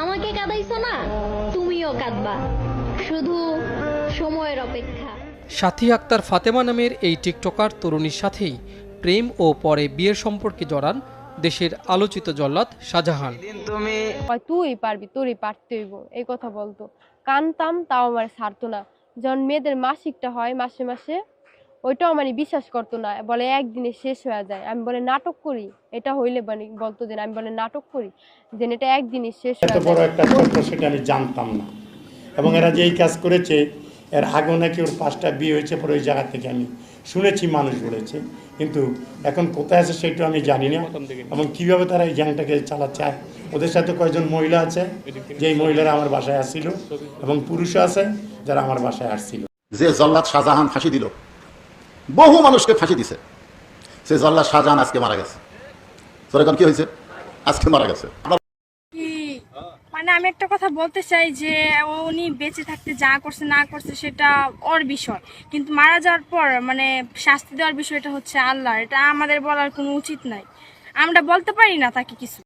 আমাকে কাঁদাইছো না? তুমিও কাঁদবা। শুধু সময়ের অপেক্ষা। সাথী আক্তার ফাতেমা নামের এই টিকটকার তরুণীর সাথেই প্রেম ও পরে বিয়ের সম্পর্কে জড়ান দেশের আলোচিত জল্লাদ শাহজাহান। কয় তুই পারবি তোরই পারতে হইব এই কথা বলতো। কানতাম তাও আমার ছাড়তো না। যখন মেয়েদের মাসিকটা হয় মাসে মাসে ওইটাও মানে বিশ্বাস করতো না। বলে একদিনে শেষ হয়ে যায়। আমি বলে নাটক করি। এটা হইলে মানে বলতো যে আমি বলে নাটক করি। যে এটা একদিনে শেষ এত হয়ে বড় একটা সেটা আমি জানতাম না। এবং এরা যে এই কাজ করেছে এর আগেও নাকি ওর পাঁচটা বিয়ে হয়েছে পরে ওই জায়গা থেকে আমি শুনেছি মানুষ বলেছে। কিন্তু এখন কোথায় আছে সেটা আমি জানি না। এবং কীভাবে তারা এই গ্যাংটাকে চালাচ্ছে? ওদের সাথে কয়েকজন মহিলা আছে? যেই মহিলারা আমার বাসায় আসছিল। এবং পুরুষও আছে যারা আমার বাসায় আসছিল। যে জল্লাদ শাহজাহান ফাঁসি দিল। বহু মানুষকে ফাঁসি দিছে। সে জল্লাদ শাহজাহান আজকে মারা গেছে। সরকার কি হয়েছে? আজকে মারা গেছে। মানে আমি একটা কথা বলতে চাই যে, উনি বেঁচে থাকতে যা করছে, না করছে, সেটা ওর বিষয়। কিন্তু মারা যাওয়ার পর মানে শাস্তি দেওয়ার বিষয়টা হচ্ছে আল্লাহ এটা আমাদের বলার কোনো উচিত নাই। আমরা বলতে পারি না তাকে কিছু।